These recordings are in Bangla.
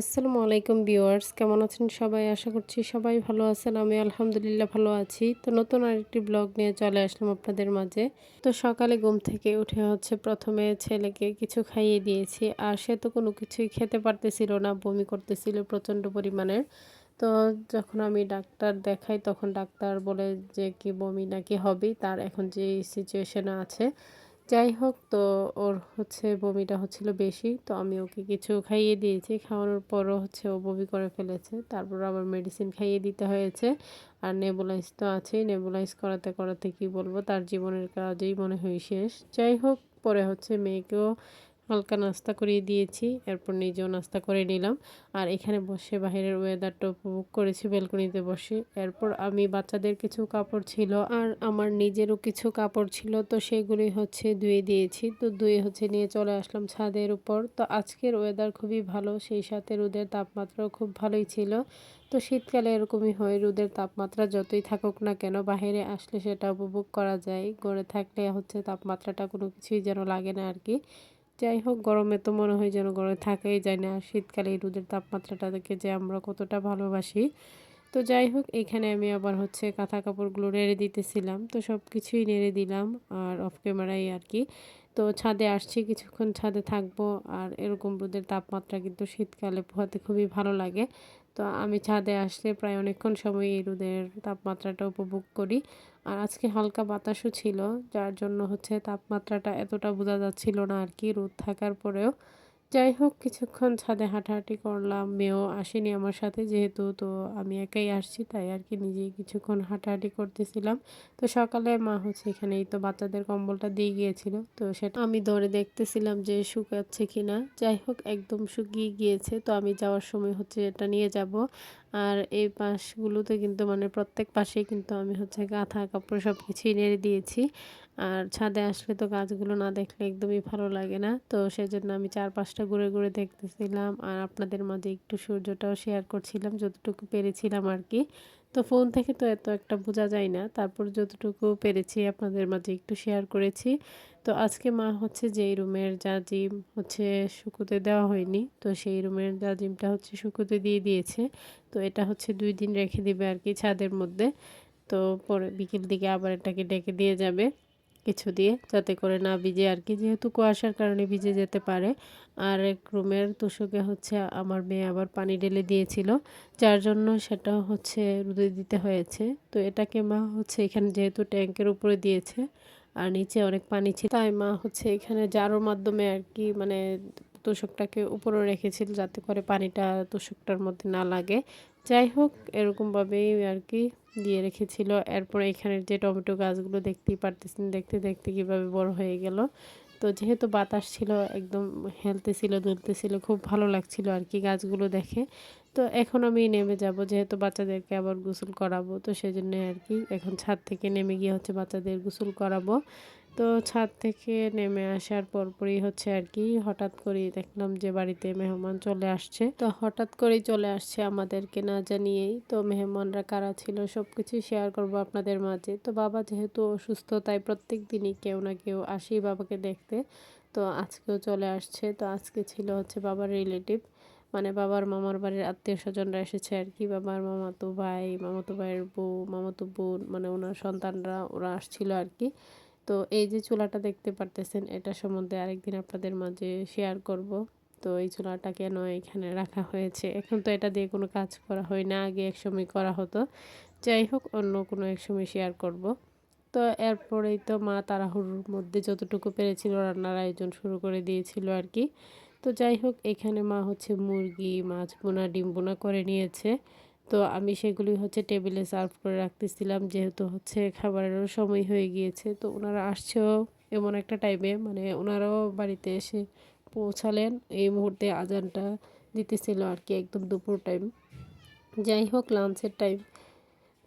আসসালামু আলাইকুম ভিউয়ার্স, কেমন আছেন সবাই? আশা করছি সবাই ভালো আছেন, আমি আলহামদুলিল্লাহ ভালো আছি। তো নতুন আরেকটি ব্লগ নিয়ে চলে আসলাম আপনাদের মাঝে। তো সকালে ঘুম থেকে উঠে হচ্ছে প্রথমে ছেলেকে কিছু খাইয়ে দিয়েছি, আর সে তো কোনো কিছুই খেতে পারতেছিল না, বমি করতেছিল প্রচণ্ড পরিমাণের তো যখন আমি ডাক্তার দেখাই, তখন ডাক্তার বলে যে কি বমি নাকি হবেই, তার এখন যে সিচুয়েশনে আছে। যাই হোক, তো ওর হচ্ছে বমিটা হচ্ছিল বেশি, তো আমি ওকে কিছু খাইয়ে দিয়েছি। খাওয়ানোর পরও হচ্ছে ও বমি করে ফেলেছে। তারপর আবার মেডিসিন খাইয়ে দিতে হয়েছে। আর নেবুলাইজ তো আছেই। নেবুলাইজ করাতে করাতে কি বলব? তার জীবনের কাজেই মনে হয় শেষ। যাই হোক, পরে হচ্ছে মেয়েকেও নাস্তা করিয়ে দিয়েছি। এরপর নিজেও নাস্তা করে নিলাম। আর এখানে বসে বাহিরের ওয়েদারটা উপভোগ করেছি ব্যালকনিতে বসে। এরপর আমি বাচ্চাদের কিছু কাপড় ছিল আর আমার নিজেরও কিছু কাপড় ছিল, তো সেগুলি হচ্ছে ধুয়ে দিয়েছি। তো ধুয়ে হচ্ছে নিয়ে চলে আসলাম ছাদের উপর। তো আজকের ওয়েদার খুবই ভালো, সেই সাথে রোদের তাপমাত্রাও খুব ভালোই ছিল। তো শীতকালে এরকমই হয়, রোদের তাপমাত্রা যতই থাকুক না কেন বাহিরে আসলে সেটা উপভোগ করা যায়। গড়ে থাকলে হচ্ছে তাপমাত্রাটা কোনো কিছুই যেন লাগে না আর কি। যাই হোক, গরমে তো মনে হয় যেন গরমে থাকাই যায় না। শীতকালে এই রোদের তাপমাত্রাটা দেখে যে আমরা কতটা ভালোবাসি। তো যাই হোক, এখানে আমি আবার হচ্ছে কাঁথা কাপড়গুলো নেড়ে দিতেছিলাম। তো সব কিছুই নেড়ে দিলাম আর অফ ক্যামেরাই আর কি। তো ছাদে আসছি, কিছুক্ষণ ছাদে থাকব। আর এরকম রোদের তাপমাত্রা কিন্তু শীতকালে পোহাতে খুবই ভালো লাগে। তো আমি ছাদে আসলে প্রায় অনেকক্ষণ সময় এই রোদের তাপমাত্রাটা উপভোগ করি। আর আজকে হালকা বাতাসও ছিল, যার জন্য হচ্ছে তাপমাত্রাটা এতটা বোঝা যাচ্ছিল না আর কি রোদ থাকার পরেও। যাই হোক, কিছুক্ষণ ছাদে হাঁটাহাঁটি করলাম। মেয়েও আসেনি আমার সাথে যেহেতু, তো আমি একাই আসছি, তাই আর কি নিজেই কিছুক্ষণ হাঁটাহাঁটি করতেছিলাম। তো সকালে মা হচ্ছে এখানেই, তো বাচ্চাদের কম্বলটা দিয়ে গিয়েছিল। তো সেটা আমি ধরে দেখতেছিলাম যে শুকাচ্ছে কি না যাই হোক, একদম শুকিয়ে গিয়েছে, তো আমি যাওয়ার সময় হচ্ছে এটা নিয়ে যাব। আর এই পাশগুলোতে কিন্তু মানে প্রত্যেক পাশেই কিন্তু আমি হচ্ছে কাঁথা কাপড় সব কিছুই নেড়ে দিয়েছি। আর ছাদে আসলে তো গাছগুলো না দেখলে একদমই ভালো লাগে না। তো সেজন্য আমি চার পাঁচটা ঘুরে ঘুরে দেখতেছিলাম আর আপনাদের মাঝে একটু সূর্যটাও শেয়ার করছিলাম, যতটুকু পেরেছিলাম আর কি। তো ফোন থেকে তো এত একটা বোঝা যায় না, তারপর যতটুকু পেরেছি আপনাদের মাঝে একটু শেয়ার করেছি। তো আজকে মা হচ্ছে যেই রুমের জাজিম হচ্ছে শুকুতে দেওয়া হয়নি, তো সেই রুমের জাজিমটা হচ্ছে শুকুতে দিয়ে দিয়েছে। তো এটা হচ্ছে দুই দিন রেখে দিবে আর কি ছাদের মধ্যে, তো পরে বিকেল দিকে আবার এটাকে ডেকে দিয়ে যাবে। কিছু দিয়ে যাতে করে না ভিজে আর কি। যেহেতু কুয়াশার কারণে ভিজে যেতে পারে। আর এক রুমের তুষকে হচ্ছে আমার মেয়ে আবার পানি ঢেলে দিয়েছিল। যার জন্য সেটা হচ্ছে রুদে দিতে হয়েছে। তো এটাকে মা হচ্ছে এখানে যেহেতু ট্যাঙ্কের উপরে দিয়েছে, আর নিচে অনেক পানি ছিল, তাই মা হচ্ছে এখানে জারোর মাধ্যমে আর কি মানে তোষকটাকে উপরে রেখেছিল যাতে করে পানিটা তোষকটার মধ্যে না লাগে। যাই হোক, এরকমভাবেই আর কি দিয়ে রেখেছিল। এরপর এখানের যে টমেটো গাছগুলো দেখতেই পারতেছেন, দেখতে দেখতে কীভাবে বড় হয়ে গেল। তো যেহেতু বাতাস ছিল, একদম হেলতে ছিল হেলতেছিল দুলতেছিল খুব ভালো লাগছিল আর কি গাছগুলো দেখে। তো এখন আমি নেমে যাব, যেহেতু বাচ্চাদেরকে আবার গোসল করাবো। তো সেজন্য আর কি এখন ছাদ থেকে নেমে গিয়ে হচ্ছে বাচ্চাদের গোসল করাবো। তো ছাদ থেকে নেমে আসার পরপরই হচ্ছে আর কি, হঠাৎ করেই দেখলাম যে বাড়িতে মেহমান চলে আসছে। তো হঠাৎ করেই চলে আসছে আমাদেরকে না জানিয়েই। তো মেহমানরা কারা ছিল সব কিছু শেয়ার করব আপনাদের মাঝে। তো বাবা যেহেতু অসুস্থ, তাই প্রত্যেক দিনই কেউ না কেউ আসি বাবাকে দেখতে। তো আজকেও চলে আসছে। তো আজকে ছিল হচ্ছে বাবার রিলেটিভ মানে বাবার মামার বাড়ির আত্মীয় স্বজনরা এসেছে আর কি। বাবার মামাতো ভাই, মামাতো ভাইয়ের বউ, মামাতো বোন মানে ওনার সন্তানরা, ওরা আসছিল আর কি। তো এই যে চুলাটা দেখতে পারতেছেন, এটা সম্বন্ধে আরেকদিন আপনাদের মাঝে শেয়ার করব। তো এই চুলাটা কেন এখানে রাখা হয়েছে? এখন তো এটা দিয়ে কোনো কাজ করা হয় না, আগে একসময় করা হতো। যাই হোক, অন্য কোনো এক সময় শেয়ার করব। তো এরপরেই তো মা তাড়াহুড়োর মধ্যে যতটুকু পেরেছিল রান্নার আয়োজন শুরু করে দিয়েছিল আর কি। তো যাই হোক, এখানে মা হচ্ছে মুরগি, মাছ বোনা, ডিম বোনা করে নিয়েছে। তো আমি সেগুলি হচ্ছে টেবিলে সার্ভ করে রাখতেছিলাম, যেহেতু হচ্ছে খাবারেরও সময় হয়ে গিয়েছে। তো ওনারা আসছেও এমন একটা টাইমে মানে ওনারাও বাড়িতে এসে পৌঁছালেন। এই মুহূর্তে আজানটা দিতেছিল আর কি একদম দুপুর টাইম যাই হোক, লাঞ্চের টাইম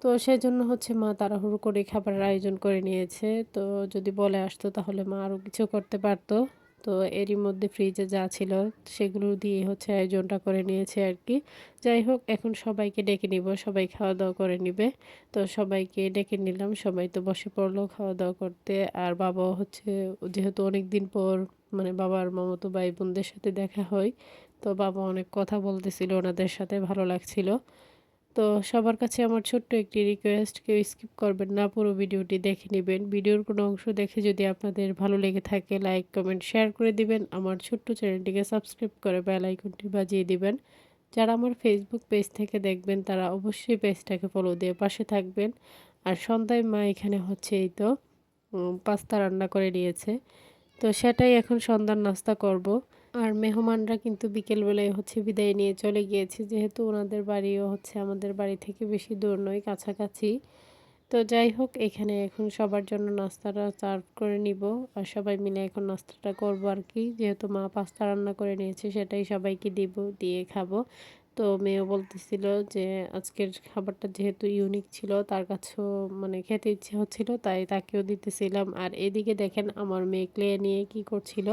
তো সেজন্য হচ্ছে মা তাড়াহুড়ো করে খাবারের আয়োজন করে নিয়েছে। তো যদি বলে আসতো তাহলে মা আরও কিছু করতে পারতো। তো এরই মধ্যে ফ্রিজে যা ছিল সেগুলো দিয়ে হচ্ছে আয়োজনটা করে নিয়েছে আর কি। যাই হোক, এখন সবাইকে ডেকে নিব, সবাই খাওয়া দাওয়া করে নিবে। তো সবাইকে ডেকে নিলাম, সবাই তো বসে পড়ল খাওয়া দাওয়া করতে। আর বাবা হচ্ছে, যেহেতু অনেক দিন পর মানে বাবার মামতো ভাই বোনদের সাথে দেখা হয়, তো বাবা অনেক কথা বলতেছিল ওনাদের সাথে, ভালো লাগছিল। তো সবার কাছে আমার ছোট্ট একটি রিকোয়েস্ট কেউ স্কিপ করবেন না, পুরো ভিডিওটি দেখে নেবেন। ভিডিওর কোনো অংশ দেখে যদি আপনাদের ভালো লেগে থাকে লাইক কমেন্ট শেয়ার করে দিবেন। আমার ছোট্ট চ্যানেলটিকে সাবস্ক্রাইব করে বেল আইকনটি বাজিয়ে দিবেন। যারা আমার ফেসবুক পেজ থেকে দেখবেন, তারা অবশ্যই পেজটাকে ফলো দিয়ে পাশে থাকবেন। আর সন্ধ্যায় মা এখানে হচ্ছে এই তো পাস্তা রান্না করে নিয়েছে। তো সেটাই এখন সন্ধ্যার নাস্তা করব। আর মেহমানরা কিন্তু বিকেলবেলায় হচ্ছে বিদায় নিয়ে চলে গিয়েছে। যেহেতু ওনাদের বাড়িও হচ্ছে আমাদের বাড়ি থেকে বেশি দূর নয়, কাছাকাছি। তো যাই হোক, এখানে এখন সবার জন্য নাস্তাটা সার্ভ করে নিব আর সবাই মিলে এখন নাস্তাটা করব আর কি। যেহেতু মা পাস্তা রান্না করে নিয়েছে, সেটাই সবাইকে দিব, দিয়ে খাব। তো মেয়েও বলতেছিল যে আজকের খাবারটা যেহেতু ইউনিক ছিল, তার কাছেও মানে খেতে ইচ্ছে হচ্ছিল, তাই তাকেও দিতেছিলাম। আর এদিকে দেখেন আমার মেয়ে ক্লে নিয়ে কি করছিল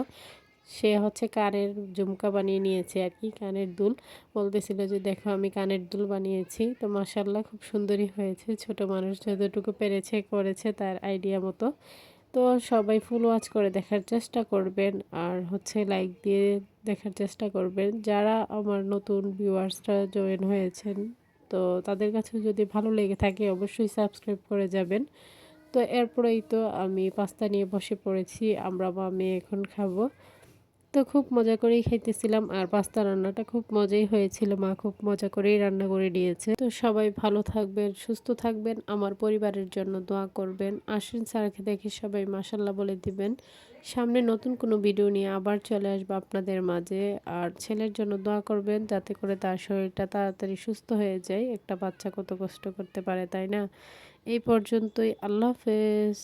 সে হচ্ছে কানের ঝুমকা বানিয়ে নিয়েছে আর কি, কানের দুল। বলতেছিল যে, দেখো, আমি কানের দুল বানিয়েছি। তো মাসাল্লাহ খুব সুন্দরই হয়েছে। ছোট মানুষ যতটুকু পেরেছে, করেছে তার আইডিয়া মতো। তো সবাই ফুল ওয়াচ করে দেখার চেষ্টা করবেন আর হচ্ছে লাইক দিয়ে দেখার চেষ্টা করবেন। যারা আমার নতুন ভিউয়ার্সরা জয়েন হয়েছেন, তো তাদের কাছে যদি ভালো লেগে থাকে, অবশ্যই সাবস্ক্রাইব করে যাবেন। তো এরপরেই তো আমি পাস্তা নিয়ে বসে পড়েছি। আমরা বা আমি এখন খাব। তো খুব মজা করেই খাইতেছিলাম আর পাস্তা রান্নাটা খুব মজাই হয়েছিল। মা খুব মজা করেই রান্না করে দিয়েছে তো সবাই ভালো থাকবেন, সুস্থ থাকবেন, আমার পরিবারের জন্য দোয়া করবেন। আসেন স্যারকে দেখে সবাই মাসাল্লাহ বলে দিবেন। সামনে নতুন কোনো ভিডিও নিয়ে আবার চলে আসব আপনাদের মাঝে। আর ছেলের জন্য দোয়া করবেন যাতে করে তার শরীরটা তাড়াতাড়ি সুস্থ হয়ে যায়। একটা বাচ্চা কত কষ্ট করতে পারে, তাই না? এই পর্যন্তই। আল্লাহ হাফেজ।